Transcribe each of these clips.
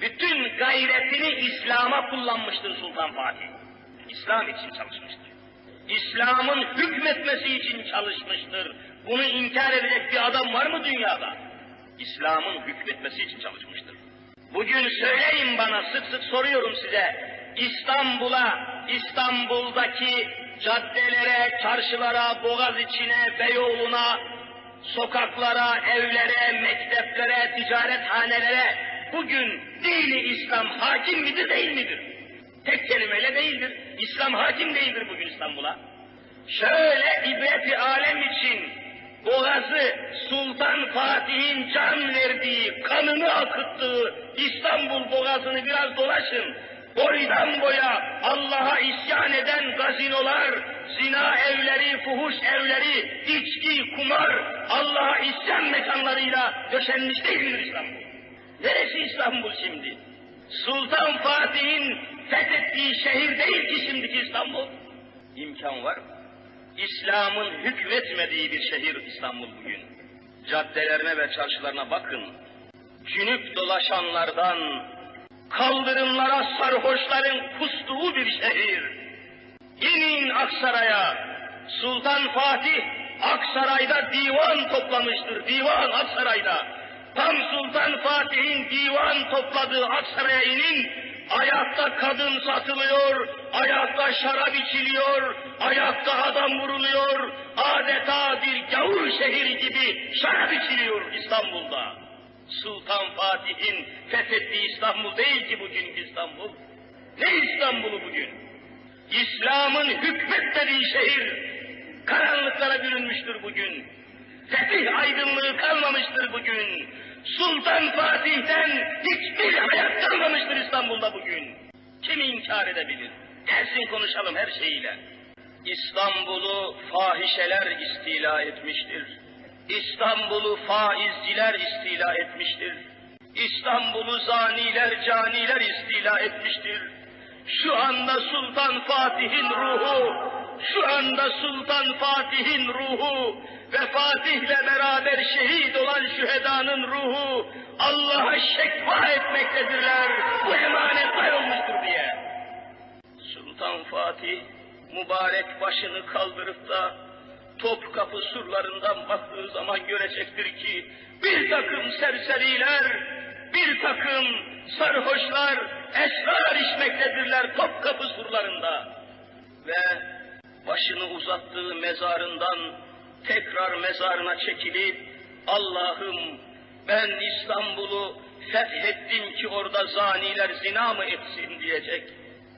Bütün gayretini İslam'a kullanmıştır Sultan Fatih. İslam için çalışmıştır. İslam'ın hükmetmesi için çalışmıştır. Bunu inkar edecek bir adam var mı dünyada? İslam'ın hükmetmesi için çalışmıştır. Bugün söyleyin bana, sık sık soruyorum size. İstanbul'a, İstanbul'daki caddelere, çarşılara, boğaz içine, Beyoğlu'na, sokaklara, evlere, mekteplere, ticarethanelere bugün dini İslam hakim midir değil midir? Tek kelimeyle değildir. İslam hakim değildir bugün İstanbul'a. Şöyle ibreti alem için Boğazı Sultan Fatih'in can verdiği, kanını akıttığı İstanbul Boğazı'nı biraz dolaşın. Boydan boya Allah'a isyan eden gazinolar, zina evleri, fuhuş evleri, içki, kumar, Allah'a isyan mekanlarıyla döşenmiş değildir İstanbul. Neresi İstanbul şimdi? Sultan Fatih'in fethettiği şehir değil ki şimdiki İstanbul. İmkan var mı? İslam'ın hükmetmediği bir şehir İstanbul bugün. Caddelerine ve çarşılarına bakın. Cünüp dolaşanlardan, kaldırımlara sarhoşların kustuğu bir şehir. İnin Aksaray'a, Sultan Fatih Aksaray'da divan toplamıştır, divan Aksaray'da. Tam Sultan Fatih'in divan topladığı Aksaray'a inin, ayakta kadın satılıyor, ayakta şarap içiliyor, ayakta adam vuruluyor, adeta bir gavur şehri gibi şarap içiliyor İstanbul'da. Sultan Fatih'in fethettiği İstanbul değil ki bugünkü İstanbul. Ne İstanbul'u bugün? İslam'ın hükmetmediği şehir karanlıklara bürünmüştür bugün. Fetih aydınlığı kalmamıştır bugün. Sultan Fatih'ten hiçbir hayat kalmamıştır İstanbul'da bugün. Kim inkar edebilir? Gelsin konuşalım her şeyiyle. İstanbul'u fahişeler istila etmiştir. İstanbul'u faizciler istila etmiştir. İstanbul'u zaniler, caniler istila etmiştir. Şu anda Sultan Fatih'in ruhu, şu anda Sultan Fatih'in ruhu ve Fatih'le beraber şehit olan şühedanın ruhu Allah'a şekva etmektedirler. Bu emanet olmuştur diye. Sultan Fatih mübarek başını kaldırıp da Topkapı surlarından baktığı zaman görecektir ki bir takım serseriler, bir takım sarhoşlar esrar içmektedirler Topkapı surlarında. Ve başını uzattığı mezarından tekrar mezarına çekilip Allah'ım ben İstanbul'u fethettim ki orada zaniler zina mı etsin diyecek.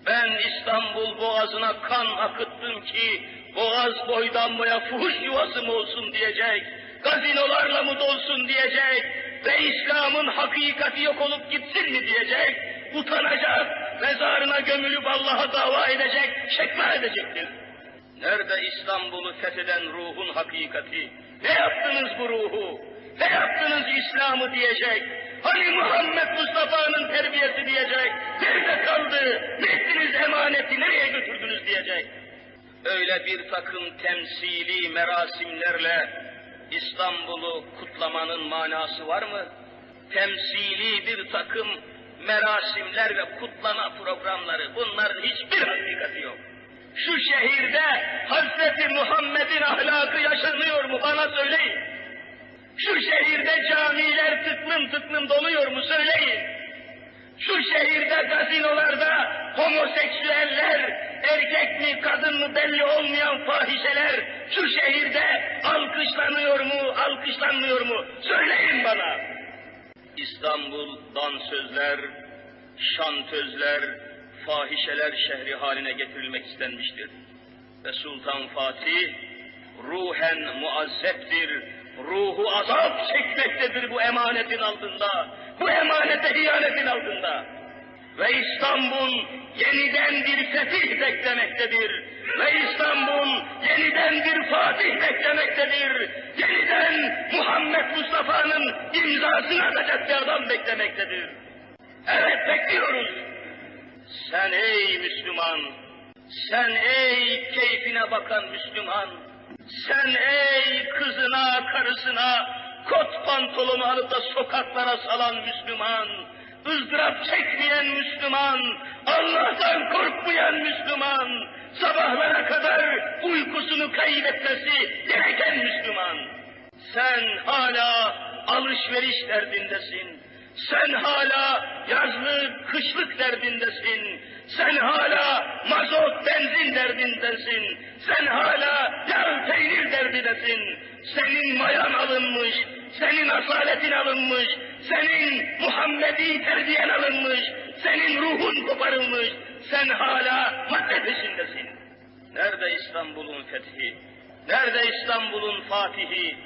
Ben İstanbul boğazına kan akıttım ki boğaz boydan boya fuhuş yuvası mı olsun diyecek. Gazinolarla mı dolsun diyecek. Ve İslam'ın hakikati yok olup gitsin mi diyecek. Utanacak, mezarına gömülüp Allah'a dava edecek, şekva edecektir. Nerede İstanbul'u fetheden ruhun hakikati? Ne yaptınız bu ruhu? Ne yaptınız İslam'ı diyecek? Hani Muhammed Mustafa'nın terbiyesi diyecek? Nerede kaldı? Ne ettiniz emaneti nereye götürdünüz diyecek? Öyle bir takım temsili merasimlerle İstanbul'u kutlamanın manası var mı? Temsili bir takım merasimler ve kutlama programları bunların hiçbir hakikati yok. Şu şehirde Hazreti Muhammed'in ahlakı yaşanıyor mu bana söyleyin. Şu şehirde camiler tıklım tıklım doluyor mu söyleyin. Şu şehirde gazinolarda homoseksüeller, erkek mi kadın mı belli olmayan fahişeler şu şehirde alkışlanıyor mu, alkışlanmıyor mu? Söyleyin bana. İstanbul dansözler, şantözler, fahişeler şehri haline getirilmek istenmiştir. Ve Sultan Fatih ruhen muazzeptir, ruhu azap çekmektedir bu emanetin altında, bu emanete hiyanetin altında. Ve İstanbul yeniden bir fetih beklemektedir. Ve İstanbul yeniden bir Fatih beklemektedir. Yeniden Muhammed Mustafa'nın imzasını atacak bir adam beklemektedir. Evet bekliyoruz. Sen ey Müslüman, sen ey keyfine bakan Müslüman, sen ey kızına, karısına kot pantolonu alıp da sokaklara salan Müslüman, ızdırap çekmeyen Müslüman, Allah'tan korkmayan Müslüman, sabahlara kadar uykusunu kaybetmesi gereken Müslüman. Sen hala alışveriş derdindesin. Sen hala yazlık, kışlık derdindesin. Sen hala mazot, benzin derdindesin. Sen hala yağ, peynir derdindesin. Senin mayan alınmış, senin asaletin alınmış, senin Muhammedi terbiyen alınmış, senin ruhun koparılmış. Sen hala madde peşindesin. Nerede İstanbul'un fethi? Nerede İstanbul'un fatihi?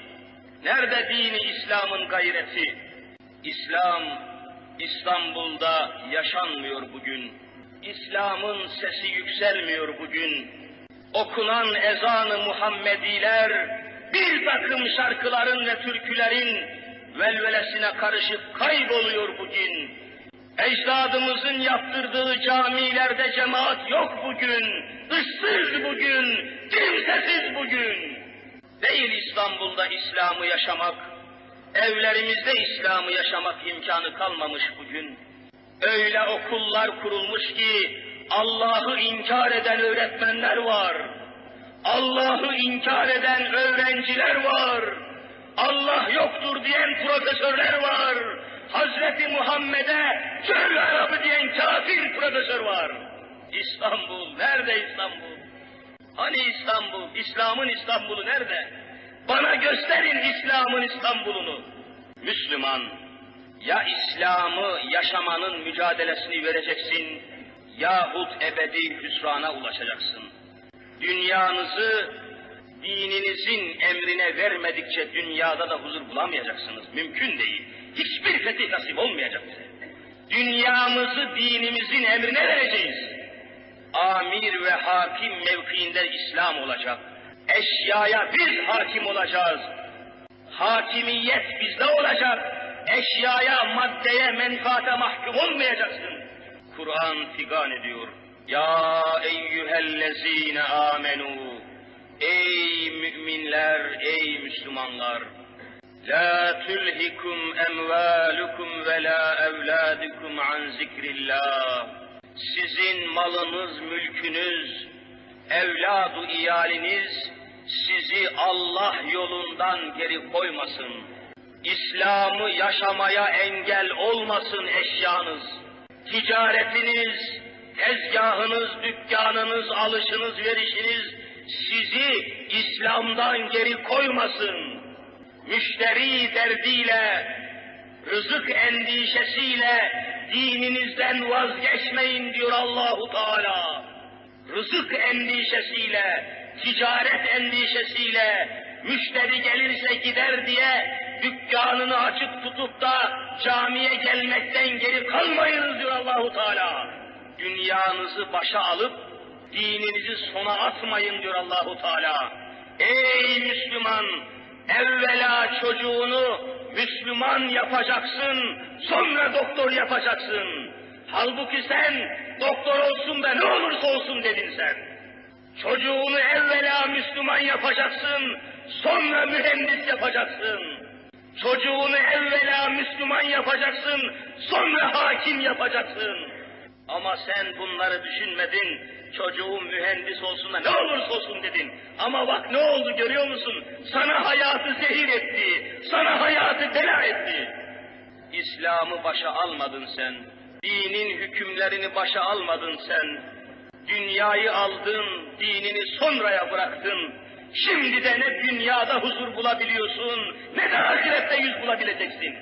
Nerede dini İslam'ın gayreti? İslam İstanbul'da yaşanmıyor bugün. İslam'ın sesi yükselmiyor bugün. Okunan ezanı Muhammediler bir takım şarkıların ve türkülerin velvelesine karışıp kayboluyor bugün. Ecdadımızın yaptırdığı camilerde cemaat yok bugün. Issız bugün, kimsesiz bugün. Değil İstanbul'da İslam'ı yaşamak, evlerimizde İslam'ı yaşamak imkanı kalmamış bugün. Öyle okullar kurulmuş ki Allah'ı inkar eden öğretmenler var. Allah'ı inkar eden öğrenciler var. Allah yoktur diyen profesörler var. Hazreti Muhammed'e çöl Arabı diyen kafir profesör var. İstanbul, nerede İstanbul? Hani İstanbul, İslam'ın İstanbul'u nerede? Bana gösterin İslam'ın İstanbul'unu. Müslüman, ya İslam'ı yaşamanın mücadelesini vereceksin, yahut ebedi hüsrana ulaşacaksın. Dünyanızı dininizin emrine vermedikçe dünyada da huzur bulamayacaksınız. Mümkün değil. Hiçbir fetih nasip olmayacak bize. Dünyamızı dinimizin emrine vereceğiz. Amir ve hakim mevkiinde İslam olacak. Eşyaya biz hakim olacağız. Hakimiyet bizde olacak. Eşyaya, maddeye, menfaate mahkum olmayacaksın. Kur'an figan ediyor. Ya eyyühellezine amenu. Ey müminler, ey Müslümanlar. La tulhikum emvalukum ve la evladukum an zikrillah. Sizin malınız, mülkünüz, evladu iyaliniz sizi Allah yolundan geri koymasın. İslam'ı yaşamaya engel olmasın eşyanız. Ticaretiniz, tezgahınız, dükkanınız, alışınız, verişiniz sizi İslam'dan geri koymasın. Müşteri derdiyle, rızık endişesiyle dininizden vazgeçmeyin diyor Allahu Teala. Rızık endişesiyle, ticaret endişesiyle, müşteri gelirse gider diye dükkanını açık tutup da camiye gelmekten geri kalmayınız diyor Allahu Teala. Dünyanızı başa alıp dininizi sona atmayın diyor Allahu Teala. Ey Müslüman, evvela çocuğunu Müslüman yapacaksın, sonra doktor yapacaksın. Halbuki sen doktor olsun da ne olursa olsun dedin sen. Çocuğunu evvela Müslüman yapacaksın, sonra mühendis yapacaksın. Çocuğunu evvela Müslüman yapacaksın, sonra hakim yapacaksın. Ama sen bunları düşünmedin, çocuğun mühendis olsun da ne olursa olsun dedin. Ama bak ne oldu görüyor musun? Sana hayatı zehir etti, sana hayatı bela etti. İslam'ı başa almadın sen, dinin hükümlerini başa almadın sen. Dünyayı aldın, dinini sonraya bıraktın. Şimdi de ne dünyada huzur bulabiliyorsun, ne de ahirette yüz bulabileceksin.